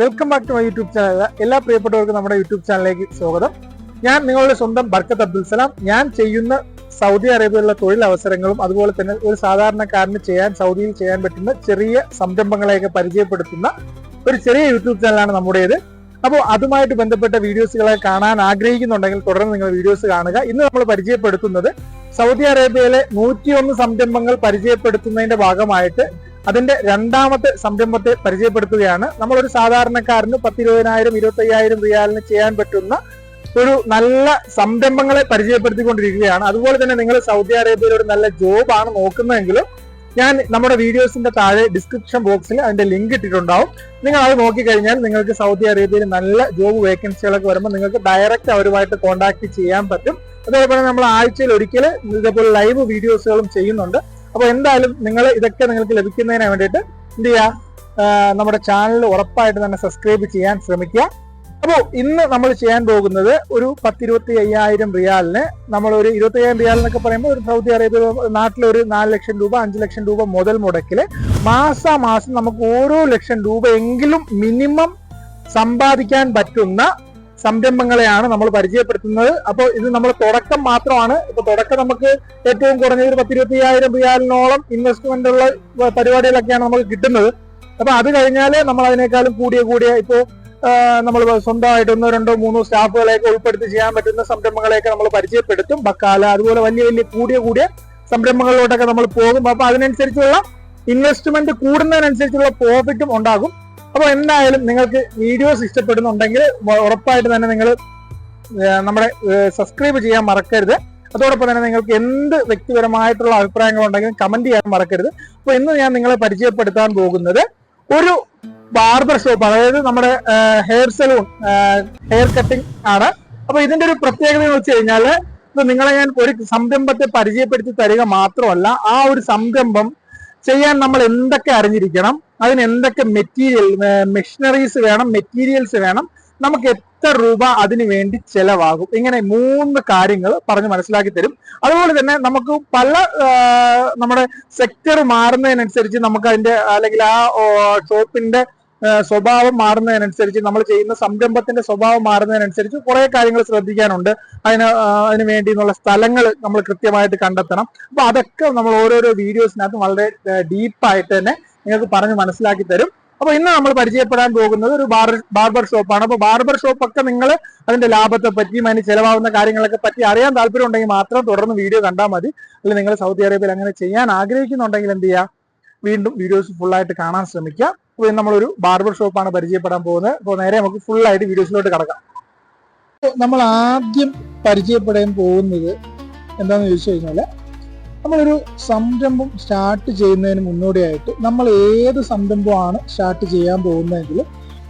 Welcome back to my YouTube channel. എല്ലാ പ്രിയപ്പെട്ടവർക്കും നമ്മുടെ യൂട്യൂബ് ചാനലിലേക്ക് സ്വാഗതം. ഞാൻ നിങ്ങളുടെ സ്വന്തം ബർക്കത്ത് അബ്ദുൽ സലാം. ഞാൻ ചെയ്യുന്ന സൗദി അറേബ്യയിലുള്ള തൊഴിലവസരങ്ങളും അതുപോലെ തന്നെ ഒരു സാധാരണക്കാരന് ചെയ്യാൻ സൗദിയിൽ ചെയ്യാൻ പറ്റുന്ന ചെറിയ സംരംഭങ്ങളെയൊക്കെ പരിചയപ്പെടുത്തുന്ന ഒരു ചെറിയ യൂട്യൂബ് ചാനലാണ് നമ്മുടേത്. അപ്പോൾ അതുമായിട്ട് ബന്ധപ്പെട്ട വീഡിയോസുകളെ കാണാൻ ആഗ്രഹിക്കുന്നുണ്ടെങ്കിൽ തുടർന്ന് നിങ്ങൾ വീഡിയോസ് കാണുക. ഇന്ന് നമ്മൾ പരിചയപ്പെടുത്തുന്നത് സൗദി അറേബ്യയിലെ നൂറ്റിയൊന്ന് സംരംഭങ്ങൾ പരിചയപ്പെടുത്തുന്നതിന്റെ ഭാഗമായിട്ട് അതിന്റെ രണ്ടാമത്തെ സംരംഭത്തെ പരിചയപ്പെടുത്തുകയാണ്. നമ്മളൊരു സാധാരണക്കാരന് പത്തിരുപതിനായിരം ഇരുപത്തി അയ്യായിരം റിയാലിന് ചെയ്യാൻ പറ്റുന്ന ഒരു നല്ല സംരംഭങ്ങളെ പരിചയപ്പെടുത്തിക്കൊണ്ടിരിക്കുകയാണ്. അതുപോലെ തന്നെ നിങ്ങൾ സൗദി അറേബ്യയിൽ ഒരു നല്ല ജോബാണ് നോക്കുന്നതെങ്കിൽ ഞാൻ നമ്മുടെ വീഡിയോസിന്റെ താഴെ ഡിസ്ക്രിപ്ഷൻ ബോക്സിൽ അതിന്റെ ലിങ്ക് ഇട്ടിട്ടുണ്ടാവും. നിങ്ങൾ അത് നോക്കിക്കഴിഞ്ഞാൽ നിങ്ങൾക്ക് സൗദി അറേബ്യയിൽ നല്ല ജോബ് വേക്കൻസികളൊക്കെ വരുമ്പോൾ നിങ്ങൾക്ക് ഡയറക്റ്റ് അവരുമായിട്ട് കോൺടാക്ട് ചെയ്യാൻ പറ്റും. അതേപോലെ നമ്മൾ ആഴ്ചയിൽ ഒരിക്കൽ ഇതേപോലെ ലൈവ് വീഡിയോസുകളും ചെയ്യുന്നുണ്ട്. അപ്പോൾ എന്തായാലും നിങ്ങൾ ഇതൊക്കെ നിങ്ങൾക്ക് ലഭിക്കുന്നതിന് വേണ്ടിയിട്ട് എന്ത് ചെയ്യുക നമ്മുടെ ചാനൽ ഉറപ്പായിട്ട് തന്നെ സബ്സ്ക്രൈബ് ചെയ്യാൻ ശ്രമിക്കുക. അപ്പോൾ ഇന്ന് നമ്മൾ ചെയ്യാൻ പോകുന്നത് ഒരു പത്തിരുപത്തി അയ്യായിരം റിയാലിന് നമ്മൾ ഒരു ഇരുപത്തി അയ്യായിരം റിയാൽ എന്നൊക്കെ പറയുമ്പോൾ ഒരു സൗദി അറേബ്യ നാട്ടിലൊരു നാല് ലക്ഷം രൂപ അഞ്ച് ലക്ഷം രൂപ മുതൽ മുടക്കിൽ മാസാമാസം നമുക്ക് ഓരോ ലക്ഷം രൂപ എങ്കിലും മിനിമം സമ്പാദിക്കാൻ പറ്റുന്ന സംരംഭങ്ങളെയാണ് നമ്മൾ പരിചയപ്പെടുത്തുന്നത്. അപ്പോൾ ഇത് നമ്മൾ തുടക്കം മാത്രമാണ്. ഇപ്പൊ തുടക്കം നമുക്ക് ഏറ്റവും കുറഞ്ഞത് ഒരു പത്തിരുപത്തി അയ്യായിരം റിയാലിനോളം ഇൻവെസ്റ്റ്മെന്റ് ഉള്ള പരിപാടികളൊക്കെയാണ് നമുക്ക് കിട്ടുന്നത്. അപ്പൊ അത് കഴിഞ്ഞാൽ നമ്മൾ അതിനേക്കാളും കൂടിയ കൂടിയ ഇപ്പോ നമ്മൾ സ്വന്തമായിട്ട് ഒന്നോ രണ്ടോ മൂന്നോ സ്റ്റാഫുകളെയൊക്കെ ഉൾപ്പെടുത്തി ചെയ്യാൻ പറ്റുന്ന സംരംഭങ്ങളെയൊക്കെ നമ്മൾ പരിചയപ്പെടുത്തും. ബക്കാല അതുപോലെ വലിയ വലിയ കൂടിയ കൂടിയ സംരംഭങ്ങളിലോട്ടൊക്കെ നമ്മൾ പോകും. അപ്പൊ അതിനനുസരിച്ചുള്ള ഇൻവെസ്റ്റ്മെന്റ് കൂടുന്നതിനനുസരിച്ചുള്ള പ്രോഫിറ്റും ഉണ്ടാകും. അപ്പോൾ എന്തായാലും നിങ്ങൾക്ക് വീഡിയോസ് ഇഷ്ടപ്പെടുന്നുണ്ടെങ്കിൽ ഉറപ്പായിട്ട് തന്നെ നിങ്ങൾ നമ്മുടെ സബ്സ്ക്രൈബ് ചെയ്യാൻ മറക്കരുത്. അതോടൊപ്പം തന്നെ നിങ്ങൾക്ക് എന്ത് വ്യക്തിപരമായിട്ടുള്ള അഭിപ്രായങ്ങൾ ഉണ്ടെങ്കിലും കമന്റ് ചെയ്യാൻ മറക്കരുത്. അപ്പോൾ ഇന്ന് ഞാൻ നിങ്ങളെ പരിചയപ്പെടുത്താൻ പോകുന്നത് ഒരു ബാർബർ ഷോപ്പ് അതായത് നമ്മുടെ ഹെയർ സലൂൺ ഹെയർ കട്ടിംഗ് ആണ്. അപ്പൊ ഇതിന്റെ ഒരു പ്രത്യേകത എന്ന് വെച്ച് കഴിഞ്ഞാൽ നിങ്ങളെ ഞാൻ ഒരു സംരംഭത്തെ പരിചയപ്പെടുത്തി തരിക മാത്രമല്ല ആ ഒരു സംരംഭം ചെയ്യാൻ നമ്മൾ എന്തൊക്കെ അറിഞ്ഞിരിക്കണം അതിന് എന്തൊക്കെ മെറ്റീരിയൽ മെഷീനറീസ് വേണം മെറ്റീരിയൽസ് വേണം നമുക്ക് എത്ര രൂപ അതിനു വേണ്ടി ചെലവാകും. ഇങ്ങനെ മൂന്ന് കാര്യങ്ങൾ പറഞ്ഞ് മനസ്സിലാക്കി തരും. അതുപോലെ തന്നെ നമുക്ക് പല നമ്മുടെ സെക്ടർ മാറുന്നതിനനുസരിച്ച് നമുക്ക് അതിന്റെ അല്ലെങ്കിൽ ആ ഷോപ്പിന്റെ സ്വഭാവം മാറുന്നതിനനുസരിച്ച് നമ്മൾ ചെയ്യുന്ന സംരംഭത്തിന്റെ സ്വഭാവം മാറുന്നതിനനുസരിച്ച് കുറെ കാര്യങ്ങൾ ശ്രദ്ധിക്കാനുണ്ട്. അതിന് അതിന് വേണ്ടിയുള്ള സ്ഥലങ്ങൾ നമ്മൾ കൃത്യമായിട്ട് കണ്ടെത്തണം. അപ്പൊ അതൊക്കെ നമ്മൾ ഓരോരോ വീഡിയോസിനകത്ത് വളരെ ഡീപ്പായിട്ട് തന്നെ നിങ്ങൾക്ക് പറഞ്ഞ് മനസ്സിലാക്കി തരും. അപ്പൊ ഇന്ന് നമ്മൾ പരിചയപ്പെടാൻ പോകുന്നത് ഒരു ബാർബർ ബാർബർ ഷോപ്പാണ്. അപ്പൊ ബാർബർ ഷോപ്പ് ഒക്കെ നിങ്ങൾ അതിന്റെ ലാഭത്തെ പറ്റിയും അതിന് ചെലവാകുന്ന കാര്യങ്ങളൊക്കെ പറ്റി അറിയാൻ താല്പര്യം ഉണ്ടെങ്കിൽ മാത്രം തുടർന്ന് വീഡിയോ കണ്ടാൽ മതി. അല്ലെങ്കിൽ നിങ്ങൾ സൗദി അറേബ്യയിൽ അങ്ങനെ ചെയ്യാൻ ആഗ്രഹിക്കുന്നുണ്ടെങ്കിൽ എന്ത് ചെയ്യുക വീണ്ടും വീഡിയോസ് ഫുൾ ആയിട്ട് കാണാൻ ശ്രമിക്കുക. അപ്പോൾ നമ്മളൊരു ബാർബർ ഷോപ്പാണ് പരിചയപ്പെടാൻ പോകുന്നത്. അപ്പോൾ നേരെ നമുക്ക് ഫുൾ ആയിട്ട് വീഡിയോസിലോട്ട് കിടക്കാം. നമ്മൾ ആദ്യം പരിചയപ്പെടാൻ പോകുന്നത് എന്താണെന്ന് ചോദിച്ചു കഴിഞ്ഞാൽ നമ്മളൊരു സംരംഭം സ്റ്റാർട്ട് ചെയ്യുന്നതിന് മുന്നോടിയായിട്ട് നമ്മൾ ഏത് സംരംഭമാണ് സ്റ്റാർട്ട് ചെയ്യാൻ പോകുന്നതെങ്കിൽ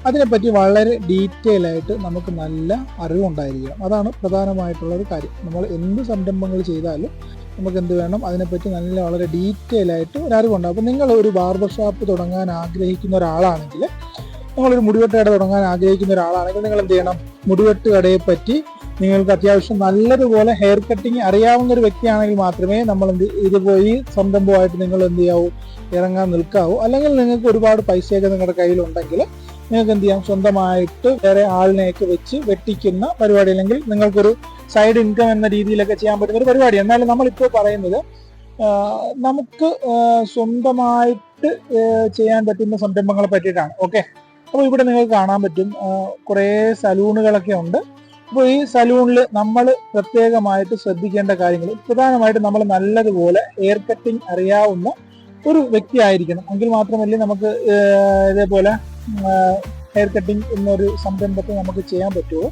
അതിനെപ്പറ്റി വളരെ ഡീറ്റെയിൽ ആയിട്ട് നമുക്ക് നല്ല അറിവുണ്ടായിരിക്കണം. അതാണ് പ്രധാനമായിട്ടുള്ള ഒരു കാര്യം. നമ്മൾ എന്ത് സംരംഭങ്ങൾ ചെയ്താലും നമുക്ക് എന്ത് വേണം? അതിനെപ്പറ്റി നല്ല വളരെ ഡീറ്റെയിൽ ആയിട്ട് ഒരു അറിവുണ്ടാകും അപ്പോൾ നിങ്ങൾ ഒരു ബാർബർ ഷോപ്പ് തുടങ്ങാൻ ആഗ്രഹിക്കുന്ന ഒരാളാണെങ്കിൽ നിങ്ങളൊരു മുടിവെട്ട് കട തുടങ്ങാൻ ആഗ്രഹിക്കുന്ന ഒരാളാണെങ്കിൽ നിങ്ങൾ എന്ത് ചെയ്യണം? മുടിവെട്ട് കടയെ പറ്റി നിങ്ങൾക്ക് അത്യാവശ്യം നല്ലതുപോലെ ഹെയർ കട്ടിങ് അറിയാവുന്ന ഒരു വ്യക്തിയാണെങ്കിൽ മാത്രമേ നമ്മൾ എന്ത് ഇത് പോയി സംരംഭമായിട്ട് നിങ്ങൾ എന്ത് ചെയ്യാവൂ? ഇറങ്ങാൻ നിൽക്കാവൂ. അല്ലെങ്കിൽ നിങ്ങൾക്ക് ഒരുപാട് പൈസയൊക്കെ നിങ്ങളുടെ കയ്യിലുണ്ടെങ്കിൽ നിങ്ങൾക്ക് എന്ത് ചെയ്യാം? സ്വന്തമായിട്ട് വേറെ ആളിനെയൊക്കെ വെച്ച് വെട്ടിക്കുന്ന പരിപാടി അല്ലെങ്കിൽ നിങ്ങൾക്കൊരു സൈഡ് ഇൻകം എന്ന രീതിയിലൊക്കെ ചെയ്യാൻ പറ്റുന്ന ഒരു പരിപാടി. എന്നാലും നമ്മളിപ്പോൾ പറയുന്നത് നമുക്ക് സ്വന്തമായിട്ട് ചെയ്യാൻ പറ്റുന്ന സംരംഭങ്ങളെ പറ്റിയിട്ടാണ്. ഓക്കെ? അപ്പോൾ ഇവിടെ നിങ്ങൾക്ക് കാണാൻ പറ്റും കുറേ സലൂണുകളൊക്കെ ഉണ്ട്. അപ്പോൾ ഈ സലൂണിൽ നമ്മൾ പ്രത്യേകമായിട്ട് ശ്രദ്ധിക്കേണ്ട കാര്യങ്ങൾ പ്രധാനമായിട്ട് നമ്മൾ നല്ലതുപോലെ ഹെയർ കട്ടിങ് അറിയാവുന്ന ഒരു വ്യക്തി ആയിരിക്കണം എങ്കിൽ മാത്രമല്ലേ നമുക്ക് ഇതേപോലെ ഹെയർ കട്ടിങ് എന്നൊരു സംരംഭത്തെ നമുക്ക് ചെയ്യാൻ പറ്റുമോ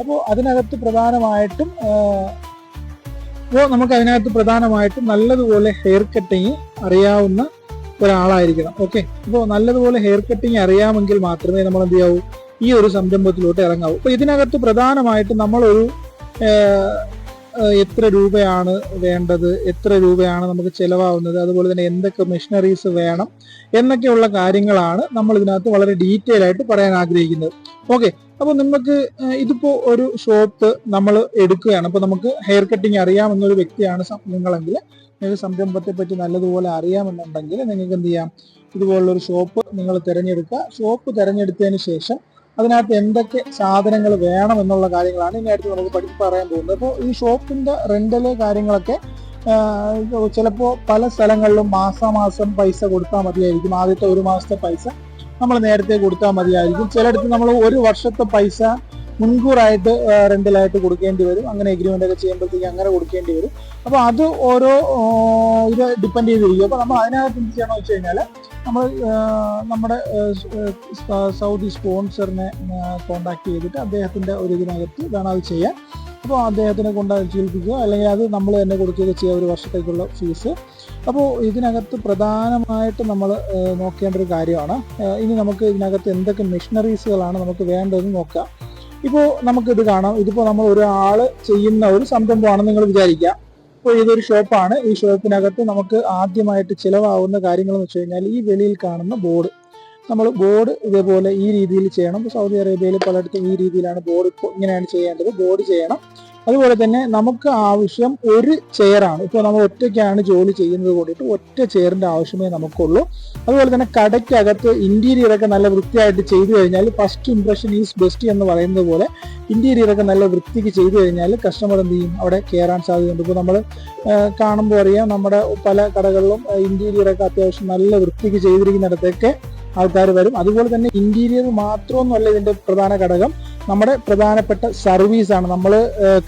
അപ്പോൾ അതിനകത്ത് പ്രധാനമായിട്ടും അപ്പോൾ നമുക്ക് അതിനകത്ത് പ്രധാനമായിട്ടും നല്ലതുപോലെ ഹെയർ കട്ടിങ് അറിയാവുന്ന ഒരാളായിരിക്കണം. ഓക്കെ അപ്പോൾ നല്ലതുപോലെ ഹെയർ കട്ടിങ് അറിയാമെങ്കിൽ മാത്രമേ നമ്മൾ എന്ത് ചെയ്യാവൂ? ഈ ഒരു സംരംഭത്തിലോട്ട് ഇറങ്ങാവൂ. അപ്പോൾ ഇതിനകത്ത് പ്രധാനമായിട്ടും നമ്മളൊരു എത്ര രൂപയാണ് വേണ്ടത്? എത്ര രൂപയാണ് നമുക്ക് ചിലവാകുന്നത്? അതുപോലെ തന്നെ എന്തൊക്കെ മെഷീനറീസ് വേണം? എന്നൊക്കെയുള്ള കാര്യങ്ങളാണ് നമ്മൾ ഇതിനകത്ത് വളരെ ഡീറ്റെയിൽ ആയിട്ട് പറയാൻ ആഗ്രഹിക്കുന്നത്. ഓക്കെ അപ്പോൾ നമുക്ക് ഇതിപ്പോ ഒരു ഷോപ്പ് നമ്മൾ എടുക്കുകയാണ്. അപ്പോൾ നമുക്ക് ഹെയർ കട്ടിങ് അറിയാമെന്നൊരു വ്യക്തിയാണ് നിങ്ങളെങ്കിൽ. നിങ്ങൾക്ക് സംരംഭത്തെ പറ്റി നല്ലതുപോലെ അറിയാമെന്നുണ്ടെങ്കിൽ നിങ്ങൾക്ക് എന്ത് ചെയ്യാം? ഇതുപോലുള്ളൊരു ഷോപ്പ് നിങ്ങൾ തിരഞ്ഞെടുക്കുക. ഷോപ്പ് തിരഞ്ഞെടുത്തതിന് ശേഷം അതിനകത്ത് എന്തൊക്കെ സാധനങ്ങൾ വേണം എന്നുള്ള കാര്യങ്ങളാണ് ഇനി അടുത്ത് നമുക്ക് പഠിച്ച് പറയാൻ പോകുന്നത്. അപ്പോൾ ഈ ഷോപ്പിന്റെ റെന്റൽ കാര്യങ്ങളൊക്കെ ചിലപ്പോൾ പല സ്ഥലങ്ങളിലും മാസാമാസം പൈസ കൊടുത്താൽ മതിയായിരിക്കും. ആദ്യത്തെ ഒരു മാസത്തെ പൈസ നമ്മൾ നേരത്തെ കൊടുത്താൽ മതിയായിരിക്കും. ചിലയിടത്ത് നമ്മൾ ഒരു വർഷത്തെ പൈസ മുൻകൂറായിട്ട് റെന്റലായിട്ട് കൊടുക്കേണ്ടി വരും. അങ്ങനെ എഗ്രിമെന്റ് ഒക്കെ ചെയ്യുമ്പോഴത്തേക്ക് അങ്ങനെ കൊടുക്കേണ്ടി വരും. അപ്പോൾ അത് ഓരോ ഇത് ഡിപ്പെൻഡ് ചെയ്തിരിക്കും. അപ്പോൾ നമ്മൾ അതിനകത്ത് എന്ത് ചെയ്യണമെന്ന് വെച്ച് കഴിഞ്ഞാൽ നമ്മൾ നമ്മുടെ സൗദി സ്പോൺസറിനെ കോണ്ടാക്ട് ചെയ്തിട്ട് അദ്ദേഹത്തിന്റെ ഒരു ഇതിനകത്ത് വേണം അത് ചെയ്യാൻ. അപ്പോൾ അദ്ദേഹത്തിനെ കൊണ്ട് ചെയ്യിപ്പിക്കുക. അല്ലെങ്കിൽ അത് നമ്മൾ തന്നെ കൊടുക്കുകയൊക്കെ ചെയ്യുക ഒരു വർഷത്തേക്കുള്ള ഫീസ്. അപ്പോൾ ഇതിനകത്ത് പ്രധാനമായിട്ട് നമ്മൾ നോക്കേണ്ട ഒരു കാര്യമാണ്. ഇനി നമുക്ക് ഇതിനകത്ത് എന്തൊക്കെ മെഷീനറീസുകളാണ് നമുക്ക് വേണ്ടതെന്ന് നോക്കാം. ഇപ്പോൾ നമുക്കിത് കാണാം. ഇതിപ്പോൾ നമ്മൾ ഒരാൾ ചെയ്യുന്ന ഒരു സംരംഭമാണെന്ന് നിങ്ങൾ വിചാരിക്കുക. ഇപ്പോൾ ഇതൊരു ഷോപ്പാണ്. ഈ ഷോപ്പിനകത്ത് നമുക്ക് ആദ്യമായിട്ട് ചിലവാകുന്ന കാര്യങ്ങൾ എന്ന് വെച്ച് കഴിഞ്ഞാൽ ഈ വെളിയിൽ കാണുന്ന ബോർഡ്. നമ്മൾ ബോർഡ് ഇതേപോലെ ഈ രീതിയിൽ ചെയ്യണം. സൗദി അറേബ്യയിൽ പലയിടത്തും ഈ രീതിയിലാണ് ബോർഡ് ഇപ്പോൾ ഇങ്ങനെയാണ് ചെയ്യേണ്ടത്. ബോർഡ് ചെയ്യണം. അതുപോലെ തന്നെ നമുക്ക് ആവശ്യം ഒരു ചെയറാണ് ഇപ്പോൾ നമ്മൾ ഒറ്റയ്ക്കാണ് ജോലി ചെയ്യുന്നത് കൂടിയിട്ട് ഒറ്റ ചെയറിന്റെ ആവശ്യമേ നമുക്കുള്ളൂ. അതുപോലെ തന്നെ കടയ്ക്കകത്ത് ഇന്റീരിയറൊക്കെ നല്ല വൃത്തിയായിട്ട് ചെയ്തു കഴിഞ്ഞാൽ ഫസ്റ്റ് ഇംപ്രഷൻ ഈസ് ബെസ്റ്റ് എന്ന് പറയുന്നത് പോലെ ഇന്റീരിയറൊക്കെ നല്ല വൃത്തിക്ക് ചെയ്തു കഴിഞ്ഞാൽ കസ്റ്റമർ എന്ത് ചെയ്യും? അവിടെ കയറാൻ സാധ്യതയുണ്ട്. ഇപ്പോൾ നമ്മൾ കാണുമ്പോൾ അറിയാം നമ്മുടെ പല കടകളിലും ഇന്റീരിയറൊക്കെ അത്യാവശ്യം നല്ല വൃത്തിക്ക് ചെയ്തിരിക്കുന്നിടത്തൊക്കെ ആൾക്കാർ വരും. അതുപോലെ തന്നെ ഇന്റീരിയർ മാത്രമൊന്നുമല്ല ഇതിന്റെ പ്രധാന ഘടകം. നമ്മുടെ പ്രധാനപ്പെട്ട സർവീസാണ് നമ്മൾ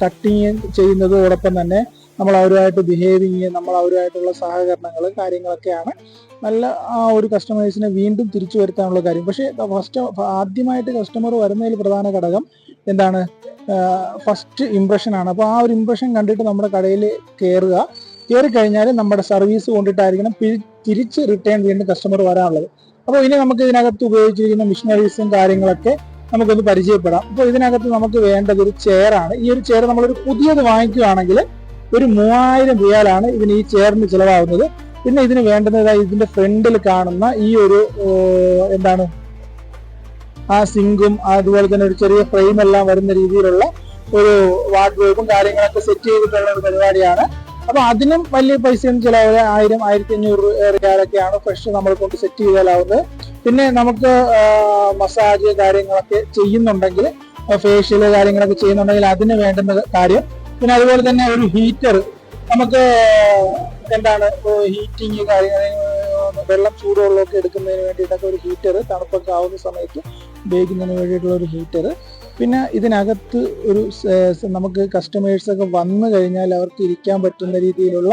കട്ടിങ് ചെയ്യുന്നതോടൊപ്പം തന്നെ നമ്മൾ അവരുമായിട്ട് ബിഹേവിങ് നമ്മൾ അവരുമായിട്ടുള്ള സഹകരണങ്ങൾ കാര്യങ്ങളൊക്കെയാണ് നല്ല ആ ഒരു കസ്റ്റമേഴ്സിനെ വീണ്ടും തിരിച്ചു വരുത്താനുള്ള കാര്യം. പക്ഷേ ഫസ്റ്റ് ആദ്യമായിട്ട് കസ്റ്റമർ വരുന്നതിൽ പ്രധാന ഘടകം എന്താണ്? ഫസ്റ്റ് ഇംപ്രഷൻ ആണ്. അപ്പോൾ ആ ഒരു ഇംപ്രഷൻ കണ്ടിട്ട് നമ്മുടെ കടയിൽ കയറുക കയറി കഴിഞ്ഞാൽ നമ്മുടെ സർവീസ് കൊണ്ടിട്ടായിരിക്കണം തിരിച്ച് റിട്ടേൺ വീണ്ടും കസ്റ്റമർ വരാനുള്ളത്. അപ്പോൾ ഇനി നമുക്ക് ഇതിനകത്ത് ഉപയോഗിച്ചിരിക്കുന്ന മിഷനറീസും കാര്യങ്ങളൊക്കെ നമുക്കൊന്ന് പരിചയപ്പെടാം. അപ്പോൾ ഇതിനകത്ത് നമുക്ക് വേണ്ടത് ഒരു ചെയറാണ് ഈ ഒരു ചെയർ നമ്മളൊരു പുതിയത് വാങ്ങിക്കുകയാണെങ്കിൽ ഒരു മൂവായിരം റിയാലാണ് ഇതിന് ഈ ചെയറിന് ചിലവാകുന്നത്. പിന്നെ ഇതിന് വേണ്ടുന്നത് ഇതാ ഇതിന്റെ ഫ്രണ്ടിൽ കാണുന്ന ഈ ഒരു എന്താണ്? ആ സിങ്കും അതുപോലെ തന്നെ ഒരു ചെറിയ ഫ്രെയിം എല്ലാം വരുന്ന രീതിയിലുള്ള ഒരു വാർഡ്രോബും കാര്യങ്ങളൊക്കെ സെറ്റ് ചെയ്തിട്ടുള്ള ഒരു പരിപാടിയാണ്. അപ്പൊ അതിനും വലിയ പൈസയൊന്നും ചിലവ് ആയിരം ആയിരത്തി അഞ്ഞൂറ് റിയാലൊക്കെയാണ് ഫ്രഷ് നമ്മൾ കൊണ്ട് സെറ്റ് ചെയ്താലാവുന്നത് പിന്നെ നമുക്ക് മസാജ് കാര്യങ്ങളൊക്കെ ചെയ്യുന്നുണ്ടെങ്കിൽ ഫേഷ്യൽ കാര്യങ്ങളൊക്കെ ചെയ്യുന്നുണ്ടെങ്കിൽ അതിന് വേണ്ടുന്ന കാര്യം. പിന്നെ അതുപോലെ തന്നെ ഒരു ഹീറ്റർ നമുക്ക് എന്താണ് ഹീറ്റിങ് കാര്യങ്ങൾ വെള്ളം ചൂടുവെള്ളമൊക്കെ എടുക്കുന്നതിന് വേണ്ടിയിട്ടൊക്കെ ഒരു ഹീറ്റർ തണുപ്പൊക്കെ ആവുന്ന സമയത്ത് ഉപയോഗിക്കുന്നതിന് വേണ്ടിയിട്ടുള്ള ഒരു ഹീറ്റർ പിന്നെ ഇതിനകത്ത് ഒരു നമുക്ക് കസ്റ്റമേഴ്സൊക്കെ വന്നു കഴിഞ്ഞാൽ അവർക്ക് ഇരിക്കാൻ പറ്റുന്ന രീതിയിലുള്ള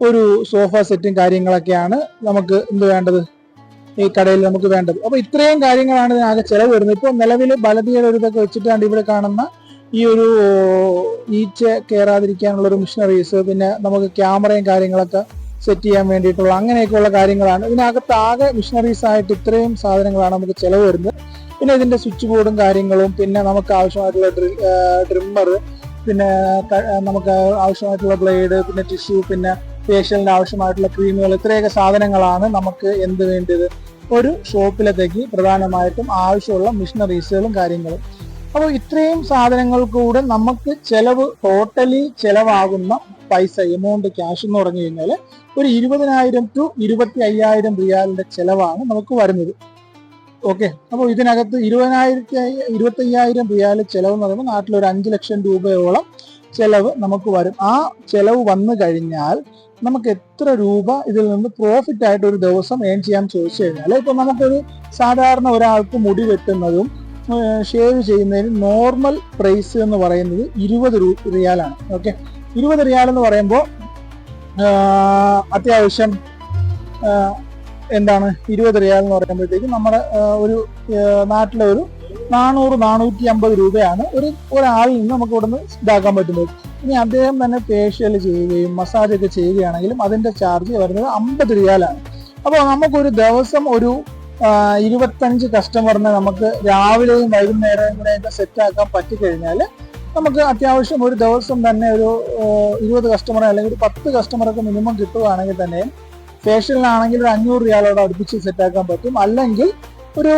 ഒരു സോഫ സെറ്റും കാര്യങ്ങളൊക്കെയാണ് നമുക്ക് എന്ത് വേണ്ടത്? ഈ കടയിൽ നമുക്ക് വേണ്ടത്. അപ്പൊ ഇത്രയും കാര്യങ്ങളാണ് ഇതിനകത്ത് ചെലവ് വരുന്നത്. ഇപ്പോൾ നിലവിൽ ബലതിയുടെ ഒരു ഇതൊക്കെ വെച്ചിട്ടാണ് ഇവിടെ കാണുന്ന ഈ ഒരു ഈച്ച കയറാതിരിക്കാനുള്ള ഒരു മിഷനറീസ് പിന്നെ നമുക്ക് ക്യാമറയും കാര്യങ്ങളൊക്കെ സെറ്റ് ചെയ്യാൻ വേണ്ടിയിട്ടുള്ള അങ്ങനെയൊക്കെയുള്ള കാര്യങ്ങളാണ്. ഇതിനകത്ത് ആകെ മിഷനറീസ് ആയിട്ട് ഇത്രയും സാധനങ്ങളാണ് നമുക്ക് ചെലവ് വരുന്നത്. പിന്നെ ഇതിന്റെ സ്വിച്ച് ബോർഡും കാര്യങ്ങളും പിന്നെ നമുക്ക് ആവശ്യമായിട്ടുള്ള ഡ്രിമ്മർ പിന്നെ നമുക്ക് ആവശ്യമായിട്ടുള്ള ബ്ലേഡ് പിന്നെ ടിഷ്യൂ പിന്നെ ഫേഷ്യലിന് ആവശ്യമായിട്ടുള്ള ക്രീമുകൾ ഇത്രയൊക്കെ സാധനങ്ങളാണ് നമുക്ക് എന്ത് വേണ്ടത് ഒരു ഷോപ്പിലത്തേക്ക് പ്രധാനമായിട്ടും ആവശ്യമുള്ള മിഷനറീസുകളും കാര്യങ്ങളും. അപ്പോൾ ഇത്രയും സാധനങ്ങൾ കൂടെ നമുക്ക് ചെലവ് ടോട്ടലി ചെലവാകുന്ന പൈസ എമൗണ്ട് ക്യാഷ് എന്ന് പറഞ്ഞു കഴിഞ്ഞാൽ ഒരു ഇരുപതിനായിരം ടു ഇരുപത്തി അയ്യായിരം റിയാലിന്റെ ചെലവാണ് നമുക്ക് വരുന്നത്. ഓക്കെ? അപ്പോൾ ഇതിനകത്ത് ഇരുപതിനായിരത്തി ഇരുപത്തി അയ്യായിരം റിയാൽ ചെലവ് എന്ന് പറയുമ്പോൾ നാട്ടിൽ ഒരു അഞ്ച് ലക്ഷം രൂപയോളം ചെലവ് നമുക്ക് വരും. ആ ചെലവ് വന്നു കഴിഞ്ഞാൽ നമുക്ക് എത്ര രൂപ ഇതിൽ നിന്ന് പ്രോഫിറ്റ് ആയിട്ട് ഒരു ദിവസം ഏൺ ചെയ്യാൻ ചോദിച്ചു കഴിഞ്ഞാൽ ഇപ്പൊ നമുക്കൊരു സാധാരണ ഒരാൾക്ക് മുടി വെട്ടുന്നതും ഷേവ് ചെയ്യുന്നതിന് നോർമൽ പ്രൈസ് എന്ന് പറയുന്നത് ഇരുപത് രൂ റിയാലാണ്. ഓക്കെ ഇരുപത് റിയാൽ എന്ന് പറയുമ്പോൾ അത്യാവശ്യം എന്താണ്? ഇരുപത് റിയാൽ എന്ന് പറയുമ്പോഴത്തേക്കും നമ്മുടെ ഒരു നാട്ടിലെ ഒരു നാനൂറ് നാനൂറ്റി അമ്പത് രൂപയാണ് ഒരു ഒരാളിൽ നിന്ന് നമുക്ക് ഇവിടുന്ന് ഇതാക്കാൻ പറ്റുന്നത്. ഇനി അദ്ദേഹം തന്നെ ഫേഷ്യൽ ചെയ്യുകയും മസാജ് ഒക്കെ ചെയ്യുകയാണെങ്കിലും അതിന്റെ ചാർജ് വരുന്നത് അമ്പത് റിയാലാണ് അപ്പോൾ നമുക്കൊരു ദിവസം ഒരു ഇരുപത്തഞ്ച് കസ്റ്റമറിനെ നമുക്ക് രാവിലെയും വൈകുന്നേരവും കൂടെയൊക്കെ സെറ്റ് ആക്കാൻ പറ്റിക്കഴിഞ്ഞാൽ നമുക്ക് അത്യാവശ്യം ഒരു ദിവസം തന്നെ ഒരു ഇരുപത് കസ്റ്റമർ അല്ലെങ്കിൽ ഒരു പത്ത് കസ്റ്റമറൊക്കെ മിനിമം കിട്ടുകയാണെങ്കിൽ തന്നെ ഫേഷ്യലിനാണെങ്കിൽ ഒരു അഞ്ഞൂറ് റിയാലോട് അടുപ്പിച്ച് സെറ്റാക്കാൻ പറ്റും. അല്ലെങ്കിൽ ഒരു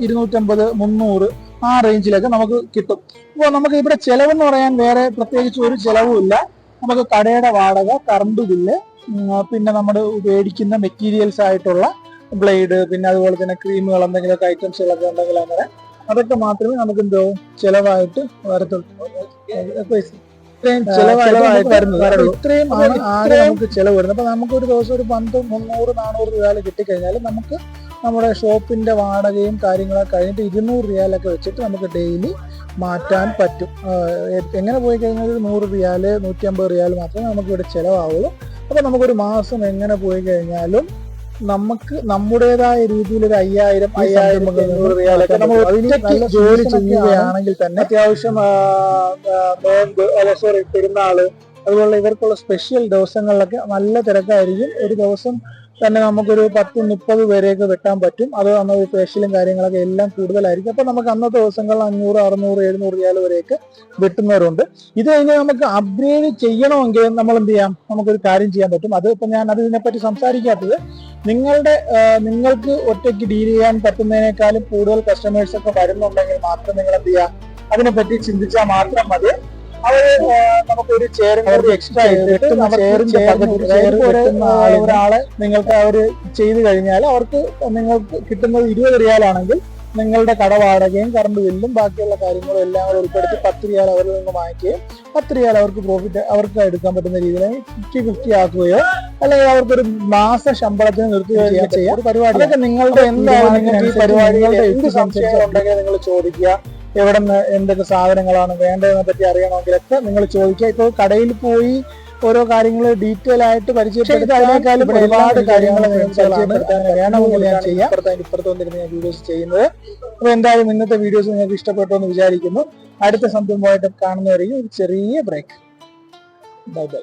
ഇരുന്നൂറ്റമ്പത് മുന്നൂറ് ആ റേഞ്ചിലൊക്കെ നമുക്ക് കിട്ടും. അപ്പോൾ നമുക്ക് ഇവിടെ ചിലവെന്ന് പറയാൻ വേറെ പ്രത്യേകിച്ച് ഒരു ചെലവുമില്ല നമുക്ക് കടയുടെ വാടക കറണ്ട് ബില്ല് പിന്നെ നമ്മൾ ഉപയോഗിക്കുന്ന മെറ്റീരിയൽസ് ആയിട്ടുള്ള ബ്ലേഡ് പിന്നെ അതുപോലെ തന്നെ ക്രീമുകൾ എന്തെങ്കിലുമൊക്കെ ഐറ്റംസുകളൊക്കെ ഉണ്ടെങ്കിൽ അങ്ങനെ അതൊക്കെ മാത്രമേ നമുക്ക് എന്തോ ചിലവായിട്ട് വരത്തുള്ളൂ ഇത്രയും ചെലവായിട്ട് വരുന്നത്. ഇത്രയും ആണ് ആകെ നമുക്ക് ചെലവ് വരുന്നത്. അപ്പൊ നമുക്ക് ഒരു ദിവസം ഒരു പന്ത് മുന്നൂറ് നാനൂറ് രൂപ കിട്ടിക്കഴിഞ്ഞാൽ നമുക്ക് നമ്മുടെ ഷോപ്പിന്റെ വാടകയും കാര്യങ്ങളൊക്കെ കഴിഞ്ഞിട്ട് ഇരുന്നൂറ് റിയാലൊക്കെ വെച്ചിട്ട് നമുക്ക് ഡെയിലി മാറ്റാൻ പറ്റും. എങ്ങനെ പോയി കഴിഞ്ഞാൽ ഒരു നൂറ് റിയാൽ നൂറ്റി അമ്പത് റിയാൽ മാത്രമേ നമുക്ക് ഇവിടെ ചിലവാവുള്ളൂ. അപ്പൊ നമുക്കൊരു മാസം എങ്ങനെ പോയി കഴിഞ്ഞാലും നമുക്ക് നമ്മുടേതായ രീതിയിൽ ഒരു അയ്യായിരം അയ്യായിരം മുന്നൂറ് റിയാലൊക്കെ നമ്മൾ ഒറ്റയ്ക്ക് ജോലി ചെയ്യുകയാണെങ്കിൽ തന്നെ അത്യാവശ്യം നോമ്പ് അല്ല സോറി പെരുന്നാൾ അതുപോലെ ഇവർക്കുള്ള സ്പെഷ്യൽ ദിവസങ്ങളിലൊക്കെ നല്ല തിരക്കായിരിക്കും. ഒരു ദിവസം തന്നെ നമുക്കൊരു പത്ത് മുപ്പത് പേരെയൊക്കെ വെട്ടാൻ പറ്റും. അത് നമ്മൾ ഫേഷ്യലും കാര്യങ്ങളൊക്കെ എല്ലാം കൂടുതലായിരിക്കും. അപ്പൊ നമുക്ക് അന്നത്തെ ദിവസങ്ങളിൽ അഞ്ഞൂറ് അറുന്നൂറ് എഴുന്നൂറ് റിയാൽ വരെയൊക്കെ വെട്ടുന്നവരുണ്ട്. ഇത് കഴിഞ്ഞ് നമുക്ക് അപ്ഗ്രേഡ് ചെയ്യണമെങ്കിൽ നമ്മൾ എന്ത് ചെയ്യാം? നമുക്കൊരു കാര്യം ചെയ്യാൻ പറ്റും. അത് ഇപ്പൊ ഞാൻ അതിനെപ്പറ്റി സംസാരിക്കാത്തത് നിങ്ങളുടെ നിങ്ങൾക്ക് ഒറ്റയ്ക്ക് ഡീൽ ചെയ്യാൻ പറ്റുന്നതിനേക്കാളും കൂടുതൽ കസ്റ്റമേഴ്സ് ഒക്കെ വരുന്നുണ്ടെങ്കിൽ മാത്രം നിങ്ങൾ എന്ത് ചെയ്യാം? അതിനെപ്പറ്റി ചിന്തിച്ചാൽ മാത്രം മതി. അവർ നമുക്ക് ഒരു ചെയർ എക്സ്ട്രാ ഒരാളെ നിങ്ങൾക്ക് അവർ ചെയ്തു കഴിഞ്ഞാൽ അവർക്ക് നിങ്ങൾക്ക് കിട്ടുന്നത് ഇരുപത് റിയാലാണെങ്കിൽ നിങ്ങളുടെ കട വാടകയും കറണ്ട് ബില്ലും ബാക്കിയുള്ള കാര്യങ്ങളും എല്ലാം കൂടെ ഉൾപ്പെടുത്തി പത്ത് റിയാൽ അവരിൽ നിന്ന് വാങ്ങിക്കുകയും പത്ത് റിയാൽ അവർക്ക് പ്രോഫിറ്റ് അവർക്ക് എടുക്കാൻ പറ്റുന്ന രീതിയിൽ ഫിഫ്റ്റി ഫിഫ്റ്റി ആക്കുകയോ അല്ലെങ്കിൽ അവർക്കൊരു മാസ ശമ്പളത്തിന് നിർത്തുകയോ ചെയ്യാം. പരിപാടി അതൊക്കെ നിങ്ങളുടെ എന്താണ് നിങ്ങൾക്ക് ഈ പരിപാടികളുടെ എന്ത് സംശയങ്ങൾ ഉണ്ടെങ്കിൽ നിങ്ങൾ ചോദിക്കുക. എവിടെ നിന്ന് എന്തൊക്കെ സാധനങ്ങളാണ് വേണ്ടതെന്നെ പറ്റി അറിയണമെങ്കിലൊക്കെ നിങ്ങൾ ചോദിക്കുക. ഇപ്പോൾ കടയിൽ പോയി ഓരോ കാര്യങ്ങൾ ഡീറ്റെയിൽ ആയിട്ട് പരിചയപ്പെടുത്തി അതിനേക്കാളും ഒരുപാട് കാര്യങ്ങൾ വേണമെങ്കിൽ ഞാൻ ചെയ്യാം. ഇപ്പുറത്തെ ഇപ്പുറത്ത് വന്നിരുന്ന് ഞാൻ വീഡിയോസ് ചെയ്യുന്നത്. അപ്പൊ എന്തായാലും ഇന്നത്തെ വീഡിയോസ് നിങ്ങൾക്ക് ഇഷ്ടപ്പെട്ടു എന്ന് വിചാരിക്കുന്നു. അടുത്ത സംഭവമായിട്ട് കാണുന്നവരെയും ഒരു ചെറിയ ബ്രേക്ക് ബൈ ബൈ